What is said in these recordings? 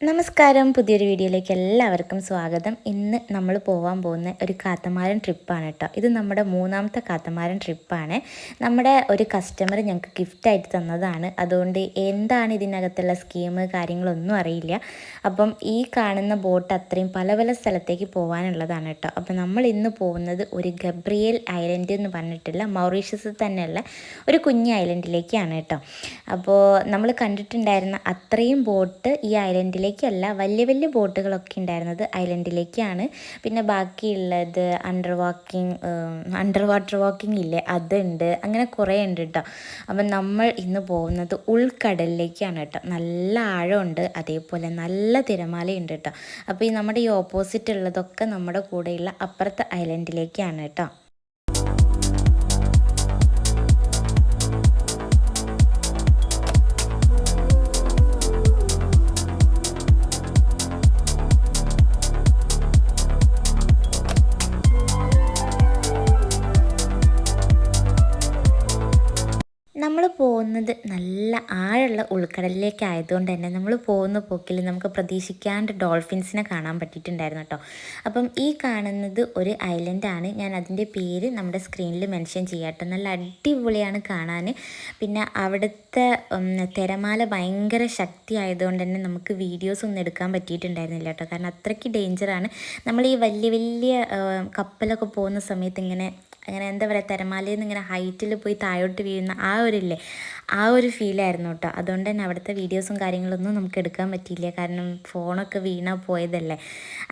നമസ്കാരം. പുതിയൊരു വീഡിയോയിലേക്ക് എല്ലാവർക്കും സ്വാഗതം. ഇന്ന് നമ്മൾ പോകാൻ പോകുന്ന ഒരു കാത്തമാരൻ ട്രിപ്പാണ് കേട്ടോ. ഇത് നമ്മുടെ മൂന്നാമത്തെ കാത്തമാരൻ ട്രിപ്പാണ്. നമ്മുടെ ഒരു കസ്റ്റമർ ഞങ്ങൾക്ക് ഗിഫ്റ്റായിട്ട് തന്നതാണ്. അതുകൊണ്ട് എന്താണ് ഇതിനകത്തുള്ള സ്കീം കാര്യങ്ങളൊന്നും അറിയില്ല. അപ്പം ഈ കാണുന്ന ബോട്ട് അത്രയും പല പല സ്ഥലത്തേക്ക് പോകാനുള്ളതാണ് കേട്ടോ. അപ്പം നമ്മൾ ഇന്ന് പോകുന്നത് ഒരു ഗബ്രിയൽ ഐലൻഡ് എന്ന് പറഞ്ഞിട്ടുള്ള മൗറീഷ്യസ് തന്നെയുള്ള ഒരു കുഞ്ഞ് ഐലൻഡിലേക്കാണ് കേട്ടോ. അപ്പോൾ നമ്മൾ കണ്ടിട്ടുണ്ടായിരുന്ന അത്രയും ബോട്ട് ഈ ഐലൻഡിലേക്കല്ല വലിയ വലിയ ബോട്ടുകളൊക്കെ ഉണ്ടായിരുന്നത് ഐലൻഡിലേക്കാണ്. പിന്നെ ബാക്കിയുള്ളത് under walking under water walking ഇല്ലേ അതുണ്ട്. അങ്ങനെ കുറേ ഉണ്ട് കേട്ടോ അപ്പം നമ്മൾ ഇന്ന് പോകുന്നത് ഉൾക്കടലിലേക്കാണ് കേട്ടോ നല്ല ആഴമുണ്ട് അതേപോലെ നല്ല തിരമാലയുണ്ട് കേട്ടോ അപ്പോൾ ഈ നമ്മുടെ ഈ ഓപ്പോസിറ്റ് ഉള്ളതൊക്കെ നമ്മുടെ കൂടെയുള്ള അപ്പുറത്തെ ഐലൻഡിലേക്കാണ് കേട്ടോ നമ്മൾ പോകുന്നത് നല്ല ആഴമുള്ള ഉൾക്കടലിലേക്ക് ആയതുകൊണ്ട് തന്നെ നമ്മൾ പോകുന്ന പോക്കിൽ നമുക്ക് പ്രതീക്ഷിക്കാണ്ട് ഡോൾഫിൻസിനെ കാണാൻ പറ്റിയിട്ടുണ്ടായിരുന്നു കേട്ടോ. അപ്പം ഈ കാണുന്നത് ഒരു ഐലൻഡാണ് ഞാൻ അതിന്റെ പേര് നമ്മുടെ സ്ക്രീനിൽ മെൻഷൻ ചെയ്യാം കേട്ടോ. നല്ല അടിപൊളിയാണ് കാണാൻ. പിന്നെ അവിടുത്തെ തിരമാല ഭയങ്കര ശക്തി ആയതുകൊണ്ട് തന്നെ നമുക്ക് വീഡിയോസ് ഒന്നും എടുക്കാൻ പറ്റിയിട്ടുണ്ടായിരുന്നില്ല കേട്ടോ. കാരണം അത്രയ്ക്ക് ഡേഞ്ചറാണ് നമ്മൾ ഈ വലിയ വലിയ കപ്പലൊക്കെ പോകുന്ന സമയത്ത് ഇങ്ങനെ അങ്ങനെ എന്താ പറയുക തിരമാലയിൽ നിന്ന് ഇങ്ങനെ ഹൈറ്റിൽ പോയി താഴോട്ട് വീഴുന്ന ആ ഒരു ഇല്ലേ ആ ഒരു ഫീലായിരുന്നു കേട്ടോ അതുകൊണ്ട് തന്നെ അവിടുത്തെ വീഡിയോസും കാര്യങ്ങളൊന്നും നമുക്ക് എടുക്കാൻ പറ്റിയില്ല. കാരണം ഫോണൊക്കെ വീണാ പോയതല്ലേ.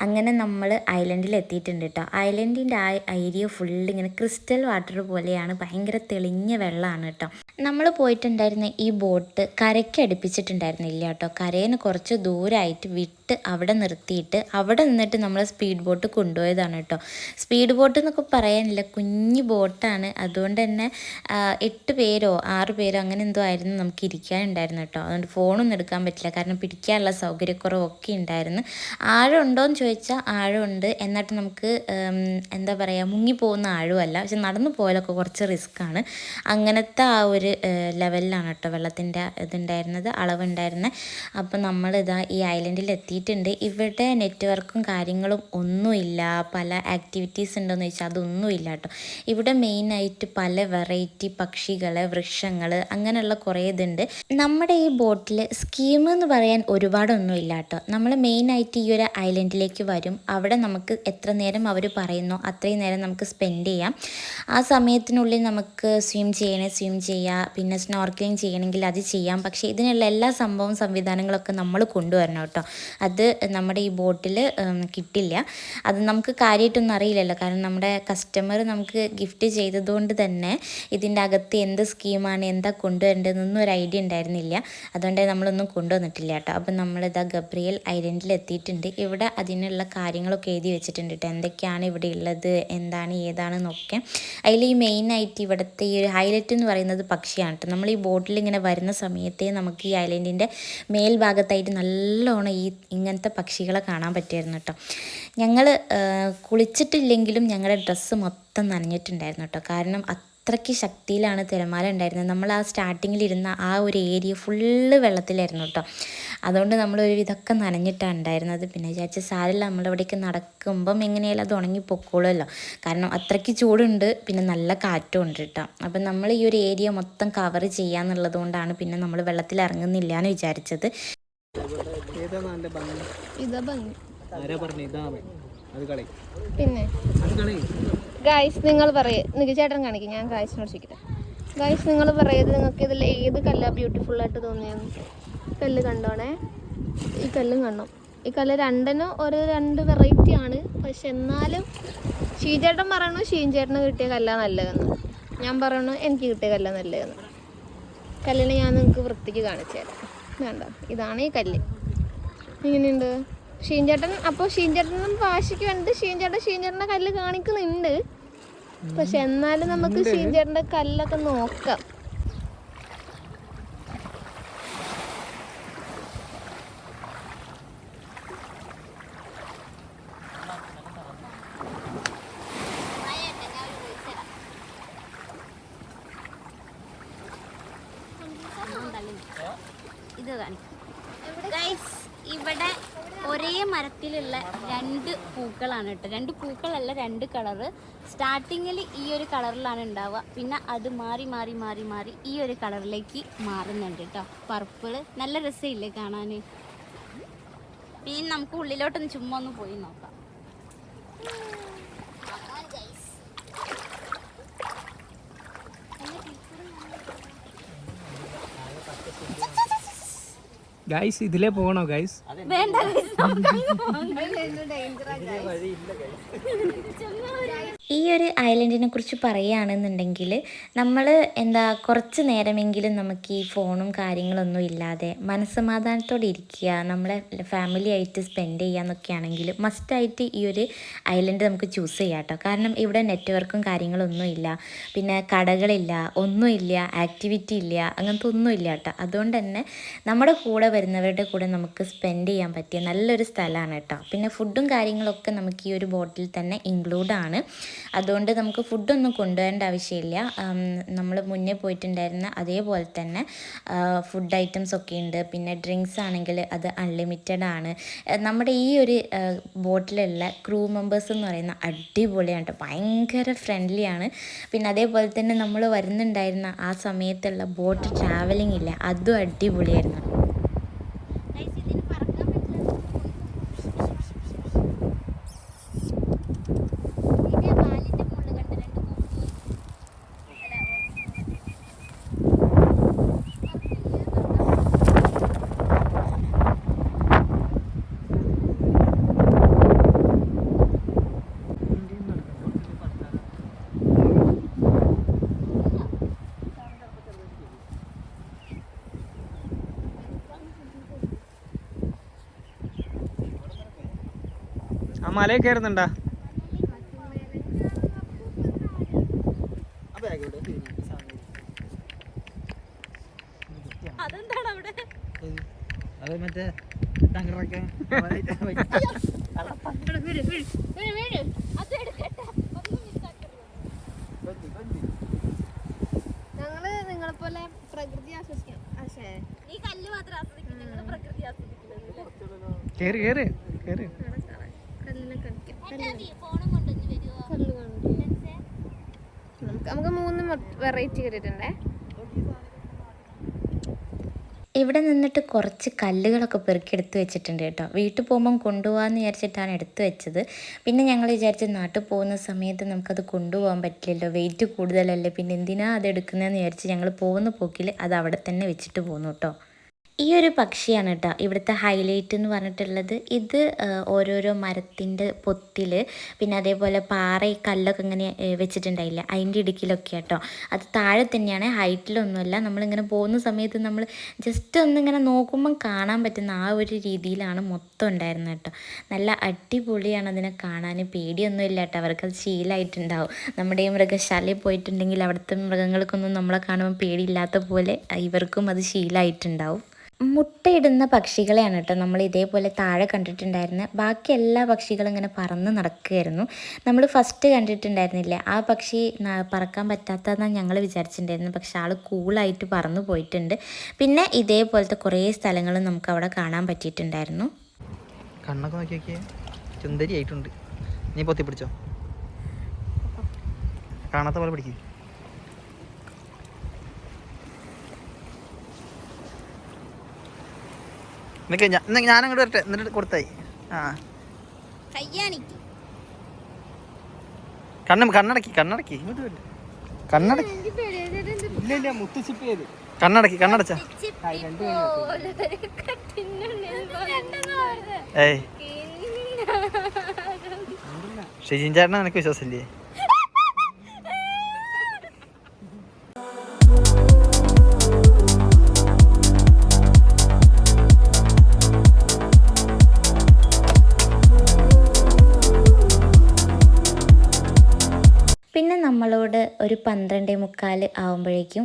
അങ്ങനെ നമ്മൾ ഐലൻഡിൽ എത്തിയിട്ടുണ്ട് കേട്ടോ ഐലൻഡിന്റെ ആ ഏരിയ ഫുള്ള് ഇങ്ങനെ ക്രിസ്റ്റൽ വാട്ടർ പോലെയാണ്. ഭയങ്കര തെളിഞ്ഞ വെള്ളമാണ് കേട്ടോ നമ്മൾ പോയിട്ടുണ്ടായിരുന്ന ഈ ബോട്ട് കരയ്ക്ക് അടുപ്പിച്ചിട്ടുണ്ടായിരുന്നില്ല കേട്ടോ കരയിന് കുറച്ച് ദൂരമായിട്ട് വിട്ട് അവിടെ നിർത്തിയിട്ട് അവിടെ നിന്നിട്ട് നമ്മൾ സ്പീഡ് ബോട്ട് കൊണ്ടുപോയതാണ് കേട്ടോ സ്പീഡ് ബോട്ട് എന്നൊക്കെ പറയാനില്ല. കുഞ്ഞു ബോട്ടാണ് അതുകൊണ്ട് തന്നെ എട്ട് പേരോ ആറ് പേരോ അങ്ങനെ എന്തോ ആയിരുന്നു നമുക്ക് ഇരിക്കാനുണ്ടായിരുന്നു കേട്ടോ. അതുകൊണ്ട് ഫോണൊന്നും എടുക്കാൻ പറ്റില്ല. കാരണം പിടിക്കാനുള്ള സൗകര്യക്കുറവൊക്കെ ഉണ്ടായിരുന്നു. ആഴം ഉണ്ടോയെന്ന് ചോദിച്ചാൽ ആഴമുണ്ട്. എന്നിട്ട് നമുക്ക് എന്താ പറയുക മുങ്ങിപ്പോകുന്ന ആഴമല്ല പക്ഷെ നടന്നു പോയാലൊക്കെ കുറച്ച് റിസ്ക്കാണ് അങ്ങനത്തെ ആ ഒരു ലെവലിലാണ് കേട്ടോ വെള്ളത്തിന്റെ ഇതുണ്ടായിരുന്നത് അളവുണ്ടായിരുന്നത് അപ്പോൾ നമ്മളിതാ ഈ ഐലൻഡിൽ എത്തിയിട്ടുണ്ട്. ഇവിടെ നെറ്റ്വർക്കും കാര്യങ്ങളും ഒന്നുമില്ല. പല ആക്ടിവിറ്റീസ് ഉണ്ടോയെന്ന് ചോദിച്ചാൽ അതൊന്നുമില്ല കേട്ടോ. ഇവിടെ മെയിനായിട്ട് പല വെറൈറ്റി പക്ഷികൾ വൃക്ഷങ്ങൾ അങ്ങനെയുള്ള കുറേ ഇതുണ്ട്. നമ്മുടെ ഈ ബോട്ടിൽ സ്കീം എന്ന് പറയാൻ ഒരുപാടൊന്നും ഇല്ല കേട്ടോ നമ്മൾ മെയിനായിട്ട് ഈ ഒരു ഐലൻഡിലേക്ക് വരും. അവിടെ നമുക്ക് എത്ര നേരം അവർ പറയുന്നോ അത്രയും നേരം നമുക്ക് സ്പെൻഡ് ചെയ്യാം. ആ സമയത്തിനുള്ളിൽ നമുക്ക് സ്വിം ചെയ്യണേ സ്വിം ചെയ്യാം പിന്നെ സ്നോർക്കലിംഗ് ചെയ്യണമെങ്കിൽ അത് ചെയ്യാം. പക്ഷേ ഇതിനുള്ള എല്ലാ സംഭവം സംവിധാനങ്ങളൊക്കെ നമ്മൾ കൊണ്ടുവരണം കേട്ടോ. അത് നമ്മുടെ ഈ ബോട്ടിൽ കിട്ടില്ല. അത് നമുക്ക് കാര്യമായിട്ടൊന്നും അറിയില്ലല്ലോ. കാരണം നമ്മുടെ കസ്റ്റമർ നമുക്ക് ഗിഫ്റ്റ് ചെയ്തതുകൊണ്ട് തന്നെ ഇതിന്റെ അകത്ത് എന്ത് സ്കീമാണ് എന്താ കൊണ്ടുവരേണ്ടതെന്നൊന്നും ഒരു ഐഡിയ ഉണ്ടായിരുന്നില്ല. അതുകൊണ്ട് നമ്മളൊന്നും കൊണ്ടുവന്നിട്ടില്ല കേട്ടോ. അപ്പം നമ്മളിതാ ഗബ്രിയൽ ഐലൻഡിൽ എത്തിയിട്ടുണ്ട് ഇവിടെ അതിനുള്ള കാര്യങ്ങളൊക്കെ എഴുതി വെച്ചിട്ടുണ്ട് കേട്ടോ. എന്തൊക്കെയാണ് ഇവിടെ ഉള്ളത് എന്താണ് ഏതാണെന്നൊക്കെ. അതിൽ ഈ മെയിനായിട്ട് ഇവിടുത്തെ ഈ ഒരു ഹൈലൈറ്റ് എന്ന് പറയുന്നത് പക്ഷിയാണ് കേട്ടോ. നമ്മൾ ഈ ബോട്ടിൽ ഇങ്ങനെ വരുന്ന സമയത്തേ നമുക്ക് ഈ ഐലൻഡിന്റെ മേൽഭാഗത്തായിട്ട് നല്ലോണം ഈ ഇങ്ങനത്തെ പക്ഷികളെ കാണാൻ പറ്റുമായിരുന്നു കേട്ടോ. ഞങ്ങൾ കുളിച്ചിട്ടില്ലെങ്കിലും ഞങ്ങളുടെ ഡ്രസ്സ് മൊത്തം നനഞ്ഞിട്ടുണ്ടായിരുന്നു കേട്ടോ. കാരണം അത്രയ്ക്ക് ശക്തിയിലാണ് തിരമാല ഉണ്ടായിരുന്നത്. നമ്മൾ ആ സ്റ്റാർട്ടിങ്ങിൽ ഇരുന്ന ആ ഒരു ഏരിയ ഫുള്ള് വെള്ളത്തിലായിരുന്നു കേട്ടോ. അതുകൊണ്ട് നമ്മൾ ഒരു ഇതൊക്കെ നനഞ്ഞിട്ടാണ് ഉണ്ടായിരുന്നത്. പിന്നെ വിചാരിച്ച സാരല്ല നമ്മളിവിടേക്ക് നടക്കുമ്പം എങ്ങനെയായാലും അത് ഉണങ്ങി പൊക്കോളുമല്ലോ. കാരണം അത്രയ്ക്ക് ചൂടുണ്ട് പിന്നെ നല്ല കാറ്റും ഉണ്ട് കേട്ടോ. അപ്പം നമ്മൾ ഈ ഒരു ഏരിയ മൊത്തം കവർ ചെയ്യാന്നുള്ളത് കൊണ്ടാണ് പിന്നെ നമ്മൾ വെള്ളത്തിൽ ഇറങ്ങുന്നില്ല എന്ന് വിചാരിച്ചത്. ഇതാ ഭംഗി? ഇതാ ഭംഗി. ആരാ പറഞ്ഞു? ഇതാ കളി പിന്നെ? ഗായ്സ് നിങ്ങൾ പറയേ. നിങ്ങൾക്ക് ചേട്ടൻ കാണിക്കും. ഞാൻ ഗായ്സിനോട് ചോദിക്കട്ടെ. ഗായ്സ് നിങ്ങൾ പറയത് നിങ്ങൾക്ക് ഇതിൽ ഏത് കല്ല ബ്യൂട്ടിഫുൾ ആയിട്ട് തോന്നിയത് കല്ല് കണ്ടോണേ? ഈ കല്ലും കണ്ടോ ഈ കല്ല് രണ്ടിനും ഒരു രണ്ട് വെറൈറ്റി ആണ്. പക്ഷെ എന്നാലും ഷീചേട്ടൻ പറയണു ഷീൻചേട്ടന് കിട്ടിയ കല്ല നല്ലതെന്ന്. ഞാൻ പറയണു എനിക്ക് കിട്ടിയ കല്ല നല്ലതെന്ന്. കല്ലിനെ ഞാൻ നിങ്ങൾക്ക് വൃത്തിക്ക് കാണിച്ചു തരാം. വേണ്ട ഇതാണ് ഈ കല്ല്. എങ്ങനെയുണ്ട് ഷീൻചേട്ടൻ അപ്പോൾ ഷീൻചേട്ടനും വാശിക്ക് വേണ്ടി ഷീൻചേട്ടൻ ഷീൻചേട്ടന്റെ കല്ല് കാണിക്കുന്നുണ്ട് പക്ഷെ എന്നാലും നമുക്ക് ഷീൻചേട്ടന്റെ കല്ലൊക്കെ നോക്കാം. ഇത് കാണിക്കും ഗൈസ് ഇവിടെ ഇവിടെ ഒരേ മരത്തിലുള്ള രണ്ട് പൂക്കളാണ് കേട്ടോ. രണ്ട് പൂക്കളല്ല രണ്ട് കളറ് സ്റ്റാർട്ടിങ്ങിൽ ഈ ഒരു കളറിലാണ് ഉണ്ടാവുക. പിന്നെ അത് മാറി മാറി മാറി മാറി ഈ ഒരു കളറിലേക്ക് മാറുന്നുണ്ട് കേട്ടോ. പർപ്പിൾ നല്ല രസമില്ലേ കാണാൻ പിന്നെ നമുക്ക് ഉള്ളിലോട്ടൊന്ന് ചുമ്മാ ഒന്ന് പോയി നോക്കാം. ഗൈസ് ഇതിലേ പോകണോ ഗൈസ് വേണ്ട ഈ ഒരു ഐലൻഡിനെ കുറിച്ച് പറയുകയാണെന്നുണ്ടെങ്കിൽ നമ്മൾ എന്താ കുറച്ച് നേരമെങ്കിലും നമുക്ക് ഈ ഫോണും കാര്യങ്ങളൊന്നും ഇല്ലാതെ മനസ്സമാധാനത്തോടെ ഇരിക്കുക നമ്മളെ ഫാമിലി ആയിട്ട് സ്പെൻഡ് ചെയ്യുക എന്നൊക്കെയാണെങ്കിൽ മസ്റ്റായിട്ട് ഈ ഒരു ഐലൻഡ് നമുക്ക് ചൂസ് ചെയ്യാം കേട്ടോ. കാരണം ഇവിടെ നെറ്റ്വർക്കും കാര്യങ്ങളൊന്നും ഇല്ല. പിന്നെ കടകളില്ല ഒന്നുമില്ല ആക്ടിവിറ്റി ഇല്ല അങ്ങനത്തെ ഒന്നുമില്ല കേട്ടോ. അതുകൊണ്ട് തന്നെ നമ്മുടെ കൂടെ വരുന്നവരുടെ കൂടെ നമുക്ക് സ്പെൻഡ് ചെയ്യാൻ പറ്റിയ നല്ലൊരു സ്ഥലമാണ് കേട്ടോ. പിന്നെ ഫുഡും കാര്യങ്ങളൊക്കെ നമുക്ക് ഈ ഒരു ബോട്ടിൽ തന്നെ ഇൻക്ലൂഡാണ് അതുകൊണ്ട് നമുക്ക് ഫുഡൊന്നും കൊണ്ടുവരേണ്ട ആവശ്യമില്ല. നമ്മൾ മുന്നേ പോയിട്ടുണ്ടായിരുന്ന അതേപോലെ തന്നെ ഫുഡ് ഐറ്റംസ് ഒക്കെ ഉണ്ട്. പിന്നെ ഡ്രിങ്ക്സ് ആണെങ്കിൽ അത് അൺലിമിറ്റഡ് ആണ്. നമ്മുടെ ഈ ഒരു ബോട്ടിലുള്ള ക്രൂ മെമ്പേഴ്സ് എന്ന് പറയുന്ന അടിപൊളിയാണ് കേട്ടോ ഭയങ്കര ഫ്രണ്ട്ലിയാണ് പിന്നെ അതേപോലെ തന്നെ നമ്മൾ വരുന്നുണ്ടായിരുന്ന ആ സമയത്തുള്ള ബോട്ട് ട്രാവലിംഗ് ഇല്ല അതും അടിപൊളിയായിരുന്നു Guys, ഇതിന് പറക്കാൻ പറ്റില്ല. ഇതിന്റെ വാലിന്റെ മുകളിൽ കണ്ട രണ്ട് കുപ്പി. അല്ല, ആ മലയിൽ കയറുന്നുണ്ടാ? അതെന്താണ് അവിടെ? അത് മറ്റേ ഞങ്ങൾ നിങ്ങളെ പോലെ പ്രകൃതി ആസ്വദിക്കാം. പക്ഷേ നീ കല്ല് മാത്രം ആസ്വദിക്കും പ്രകൃതി ആസ്വദിക്കുന്നത്. കേറി കേറി കേറി കല്ലിനെ കളിക്കാം ഫോണും കൊണ്ടൊന്ന് വരുമോ കല്ല് കാണില്ലേ നമുക്ക് നമുക്ക് മൂന്ന് വെറൈറ്റി കിട്ടിയിട്ടുണ്ടേ. ഇവിടെ നിന്നിട്ട് കുറച്ച് കല്ലുകളൊക്കെ പെറുക്കി പെറുക്കിയെടുത്ത് വെച്ചിട്ടുണ്ട് കേട്ടോ. വീട്ടിൽ പോകുമ്പം കൊണ്ടുപോകാമെന്ന് വിചാരിച്ചിട്ടാണ് എടുത്തു വെച്ചത്. പിന്നെ ഞങ്ങൾ വിചാരിച്ച് നാട്ടിൽ പോകുന്ന സമയത്ത് നമുക്കത് കൊണ്ടുപോകാൻ പറ്റില്ലല്ലോ. വെയിറ്റ് കൂടുതലല്ലേ. പിന്നെ എന്തിനാ അത് എടുക്കുന്നതെന്ന് വിചാരിച്ച് ഞങ്ങൾ പോകുന്ന പോക്കിൽ അത് അവിടെ തന്നെ വെച്ചിട്ട് പോന്നു കേട്ടോ. ഈ ഒരു പക്ഷിയാണ് കേട്ടോ ഇവിടുത്തെ ഹൈലൈറ്റ് എന്ന് പറഞ്ഞിട്ടുള്ളത്. ഇത് ഓരോരോ മരത്തിന്റെ പൊത്തിൽ പിന്നെ അതേപോലെ പാറ കല്ലൊക്കെ ഇങ്ങനെ വെച്ചിട്ടുണ്ടായില്ല. അതിന്റെ ഇടുക്കിലൊക്കെ കേട്ടോ. അത് താഴെ തന്നെയാണ്. ഹൈറ്റിലൊന്നുമല്ല നമ്മളിങ്ങനെ പോകുന്ന സമയത്ത് നമ്മൾ ജസ്റ്റ് ഒന്നിങ്ങനെ നോക്കുമ്പം കാണാൻ പറ്റുന്ന ആ ഒരു രീതിയിലാണ് മൊത്തം ഉണ്ടായിരുന്നത് കേട്ടോ. നല്ല അടിപൊളിയാണ് അതിനെ കാണാൻ. പേടിയൊന്നും ഇല്ല കേട്ടോ. അവർക്കത് ശീലമായിട്ടുണ്ടാവും. നമ്മുടെ മൃഗശാലയിൽ പോയിട്ടുണ്ടെങ്കിൽ അവിടുത്തെ മൃഗങ്ങൾക്കൊന്നും നമ്മളെ കാണുമ്പോൾ പേടിയില്ലാത്ത പോലെ ഇവർക്കും അത് ശീലമായിട്ടുണ്ടാവും. മുട്ടയിടുന്ന പക്ഷികളെയാണ് കേട്ടോ നമ്മൾ ഇതേപോലെ താഴെ കണ്ടിട്ടുണ്ടായിരുന്നത് ബാക്കി എല്ലാ പക്ഷികളും ഇങ്ങനെ പറന്ന് നടക്കുകയായിരുന്നു. നമ്മൾ ഫസ്റ്റ് കണ്ടിട്ടുണ്ടായിരുന്നില്ലേ ആ പക്ഷി പറക്കാൻ പറ്റാത്തതെന്നാണ് ഞങ്ങൾ വിചാരിച്ചിട്ടുണ്ടായിരുന്നത് പക്ഷെ ആൾ കൂളായിട്ട് പറന്നു പോയിട്ടുണ്ട്. പിന്നെ ഇതേപോലത്തെ കുറേ സ്ഥലങ്ങളും നമുക്ക് അവിടെ കാണാൻ പറ്റിയിട്ടുണ്ടായിരുന്നു. കണ്ണൊക്കെ നോക്കി നോക്കിയേ ചുന്ദരി ആയിട്ടുണ്ട് നീ പൊത്തി പിടിച്ചോ കാണാത്ത പോലെ പിടിക്കും. നിനക്ക് ഞാൻ അങ്ങോട്ട് വരട്ടെ. എന്നിട്ട് കൊടുത്തായി. ആ. കണ്ണം കണ്ണ് കണ്ണടക്കി കണ്ണടക്കി. ഇങ്ങോട്ട് വരട്ടെ. കണ്ണടക്കി ഇല്ല ഇല്ല മുത്തുച്ചിപ്പിയത് കണ്ണടക്കി കണ്ണടച്ച. ഏയ്. ഷിജിൻ ചേട്ടനെ നിനക്ക് വിശ്വാസമില്ലേ? ഒരു പന്ത്രണ്ടേ മുക്കാൽ ആകുമ്പോഴേക്കും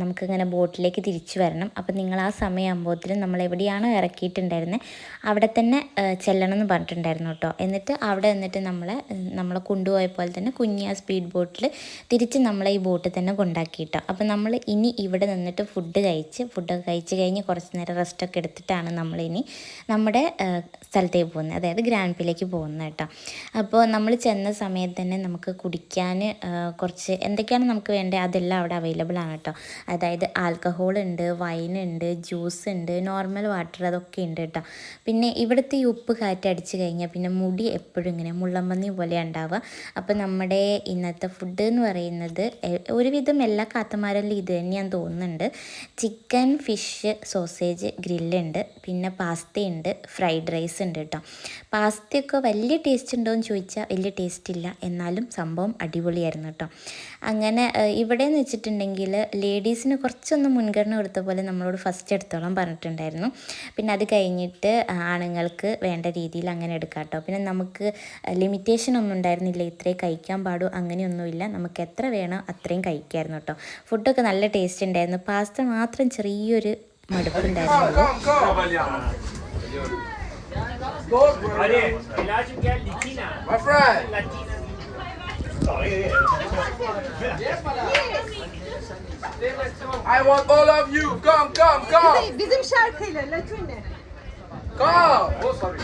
നമുക്കിങ്ങനെ ബോട്ടിലേക്ക് തിരിച്ചു വരണം. അപ്പം നിങ്ങൾ ആ സമയമാകുമ്പോഴത്തേനും നമ്മൾ എവിടെയാണോ ഇറക്കിയിട്ടുണ്ടായിരുന്നത് അവിടെ തന്നെ ചെല്ലണം എന്ന് പറഞ്ഞിട്ടുണ്ടായിരുന്നു കേട്ടോ. എന്നിട്ട് അവിടെ നിന്നിട്ട് നമ്മളെ നമ്മളെ കൊണ്ടുപോയ പോലെ തന്നെ കുഞ്ഞി ആ സ്പീഡ് ബോട്ടിൽ തിരിച്ച് നമ്മളെ ഈ ബോട്ടിൽ തന്നെ കൊണ്ടാക്കി കേട്ടോ. അപ്പം നമ്മൾ ഇനി ഇവിടെ നിന്നിട്ട് ഫുഡ് കഴിച്ച് ഫുഡൊക്കെ കഴിച്ച് കഴിഞ്ഞ് കുറച്ച് നേരം റെസ്റ്റൊക്കെ എടുത്തിട്ടാണ് നമ്മളിനി നമ്മുടെ സ്ഥലത്തേക്ക് പോകുന്നത് അതായത് ഗ്രാൻഡ് പിയിലേക്ക് പോകുന്നത് കേട്ടോ. അപ്പോൾ നമ്മൾ ചെന്ന സമയത്ത് തന്നെ നമുക്ക് കുടിക്കാൻ കുറച്ച് എന്തൊക്കെയാണ് നമുക്ക് വേണ്ടത് അതെല്ലാം അവിടെ അവൈലബിൾ ആണ് കേട്ടോ. അതായത് ആൽക്കഹോൾ ഉണ്ട് വൈൻ ഉണ്ട് ജ്യൂസ് ഉണ്ട് നോർമൽ വാട്ടർ അതൊക്കെ ഉണ്ട് കേട്ടോ. പിന്നെ ഇവിടുത്തെ ഈ ഉപ്പ് കാറ്റ് അടിച്ച് കഴിഞ്ഞാൽ പിന്നെ മുടി എപ്പോഴും ഇങ്ങനെ മുള്ളമ്പന്നി പോലെ ഉണ്ടാവുക. അപ്പോൾ നമ്മുടെ ഇന്നത്തെ ഫുഡ് എന്ന് പറയുന്നത് ഒരുവിധം എല്ലാ കാത്തമാരല്ലും ഇത് തന്നെയാന്ന് തോന്നുന്നുണ്ട്. ചിക്കൻ ഫിഷ് സോസേജ് ഗ്രില്ലുണ്ട് പിന്നെ പാസ്തയുണ്ട് ഫ്രൈഡ് റൈസ് ഉണ്ട് കേട്ടോ. പാസ്തയൊക്കെ വലിയ ടേസ്റ്റ് ഉണ്ടോ എന്ന് ചോദിച്ചാൽ വലിയ ടേസ്റ്റ് ഇല്ല. എന്നാലും സംഭവം അടിപൊളിയായിരുന്നു കേട്ടോ. അങ്ങനെ ഇവിടെയെന്ന് വെച്ചിട്ടുണ്ടെങ്കിൽ ലേഡീസിന് കുറച്ചൊന്ന് മുൻഗണന കൊടുത്ത പോലെ നമ്മളോട് ഫസ്റ്റ് എടുത്തോളം പറഞ്ഞിട്ടുണ്ടായിരുന്നു. പിന്നെ അത് കഴിഞ്ഞിട്ട് ആണുങ്ങൾക്ക് വേണ്ട രീതിയിൽ അങ്ങനെ എടുക്കാം കേട്ടോ പിന്നെ നമുക്ക് ലിമിറ്റേഷൻ ഒന്നും ഉണ്ടായിരുന്നില്ല. ഇത്രയും കഴിക്കാൻ പാടൂ അങ്ങനെയൊന്നുമില്ല. നമുക്ക് എത്ര വേണോ അത്രയും കഴിക്കായിരുന്നു കേട്ടോ. ഫുഡൊക്കെ നല്ല ടേസ്റ്റ് ഉണ്ടായിരുന്നു. പാസ്ത മാത്രം ചെറിയൊരു മടുപ്പുണ്ടായിരുന്നു. I want all of you. Come, come, come. Bizim şarkıyla Latine. Come. Oh, sorry.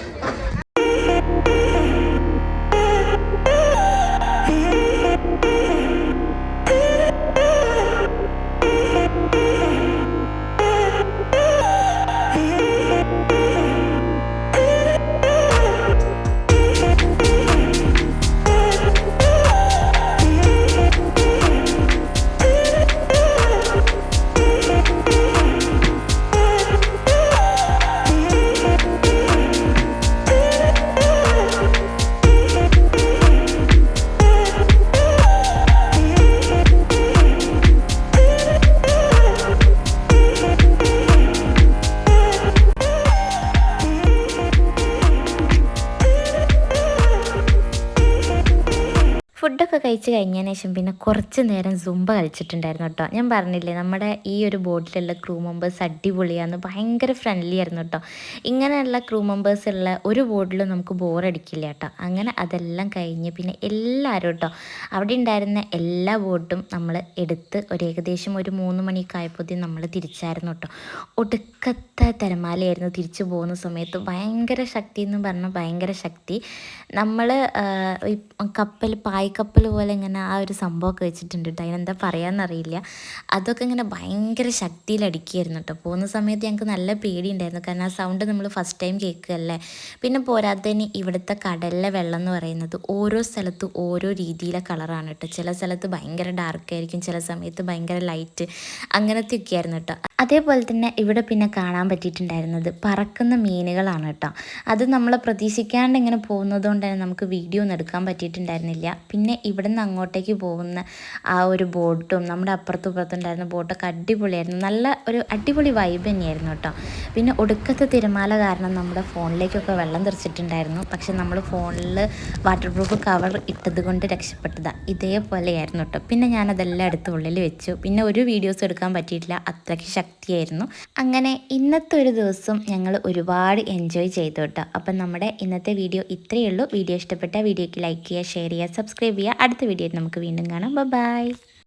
കഴിച്ച് കഴിഞ്ഞതിന് ശേഷം പിന്നെ കുറച്ച് നേരം സുംബ കളിച്ചിട്ടുണ്ടായിരുന്നു കേട്ടോ. ഞാൻ പറഞ്ഞില്ലേ നമ്മുടെ ഈ ഒരു ബോട്ടിലുള്ള ക്രൂ മെമ്പേഴ്സ് അടിപൊളിയാണ് ഭയങ്കര ഫ്രണ്ട്ലി ആയിരുന്നു കേട്ടോ. ഇങ്ങനെയുള്ള ക്രൂ മെമ്പേഴ്സ് ഉള്ള ഒരു ബോട്ടിലും നമുക്ക് ബോറടിക്കില്ല കേട്ടോ. അങ്ങനെ അതെല്ലാം കഴിഞ്ഞ് പിന്നെ എല്ലാവരും കേട്ടോ അവിടെ ഉണ്ടായിരുന്ന എല്ലാ ബോട്ടും നമ്മൾ എടുത്ത് ഒരു ഏകദേശം ഒരു മൂന്ന് മണിയൊക്കെ ആയപ്പോഴത്തേക്കും നമ്മൾ തിരിച്ചായിരുന്നു കേട്ടോ. ഒടുക്കത്തെ തിരമാലയായിരുന്നു തിരിച്ചു പോകുന്ന സമയത്ത്. ഭയങ്കര ശക്തി എന്ന് പറഞ്ഞാൽ ഭയങ്കര ശക്തി. നമ്മൾ കപ്പൽ പായ്ക്കപ്പൽ പോലെ ഇങ്ങനെ ആ ഒരു സംഭവമൊക്കെ വെച്ചിട്ടുണ്ട് കേട്ടോ അതിനെന്താ പറയാമെന്നറിയില്ല അതൊക്കെ ഇങ്ങനെ ഭയങ്കര ശക്തിയിൽ അടിക്കുകയായിരുന്നു കേട്ടോ പോകുന്ന സമയത്ത് ഞങ്ങൾക്ക് നല്ല പേടിയുണ്ടായിരുന്നു. കാരണം ആ സൗണ്ട് നമ്മൾ ഫസ്റ്റ് ടൈം കേൾക്കുകയല്ലേ? പിന്നെ പോരാത്തതിന് ഇവിടുത്തെ കടലിലെ വെള്ളം എന്ന് പറയുന്നത് ഓരോ സ്ഥലത്തും ഓരോ രീതിയിലെ കളറാണ് കേട്ടോ ചില സ്ഥലത്ത് ഭയങ്കര ഡാർക്ക് ആയിരിക്കും. ചില സമയത്ത് ഭയങ്കര ലൈറ്റ് അങ്ങനത്തെ ഒക്കെ ആയിരുന്നു കേട്ടോ അതേപോലെ തന്നെ ഇവിടെ പിന്നെ കാണാൻ പറ്റിയിട്ടുണ്ടായിരുന്നത് പറക്കുന്ന മീനുകളാണ് കേട്ടോ. അത് നമ്മൾ പ്രതീക്ഷിക്കാണ്ട് ഇങ്ങനെ പോകുന്നത് കൊണ്ട് തന്നെ നമുക്ക് വീഡിയോ ഒന്നും എടുക്കാൻ പറ്റിയിട്ടുണ്ടായിരുന്നില്ല. പിന്നെ ഇവിടെ നിന്ന് അങ്ങോട്ടേക്ക് പോകുന്ന ആ ഒരു ബോട്ടും നമ്മുടെ അപ്പുറത്തും ഇപ്പുറത്തും ഉണ്ടായിരുന്ന ബോട്ടൊക്കെ അടിപൊളിയായിരുന്നു. നല്ല ഒരു അടിപൊളി വൈബ് തന്നെയായിരുന്നു കേട്ടോ. പിന്നെ ഒടുക്കത്തെ തിരമാല കാരണം നമ്മുടെ ഫോണിലേക്കൊക്കെ വെള്ളം തെറിച്ചിട്ടുണ്ടായിരുന്നു. പക്ഷെ നമ്മൾ ഫോണിൽ വാട്ടർ പ്രൂഫ് കവർ ഇട്ടത് കൊണ്ട് രക്ഷപ്പെട്ടതാണ് ഇതേപോലെയായിരുന്നു കേട്ടോ. പിന്നെ ഞാനതെല്ലാം എടുത്ത് ഉള്ളിൽ വെച്ചു. പിന്നെ ഒരു വീഡിയോസ് എടുക്കാൻ പറ്റിയിട്ടില്ല. അത്രയ്ക്ക് ശക്തിയായിരുന്നു അങ്ങനെ ഇന്നത്തെ ഒരു ദിവസം ഞങ്ങൾ ഒരുപാട് എൻജോയ് ചെയ്തു കേട്ടോ അപ്പം നമ്മുടെ ഇന്നത്തെ വീഡിയോ ഇത്രയേ ഉള്ളൂ. വീഡിയോ ഇഷ്ടപ്പെട്ട വീഡിയോയ്ക്ക് ലൈക്ക് ചെയ്യുക ഷെയർ ചെയ്യുക സബ്സ്ക്രൈബ് ചെയ്യുക. അടുത്ത വീഡിയോയിൽ നമുക്ക് വീണ്ടും കാണാം. ബൈ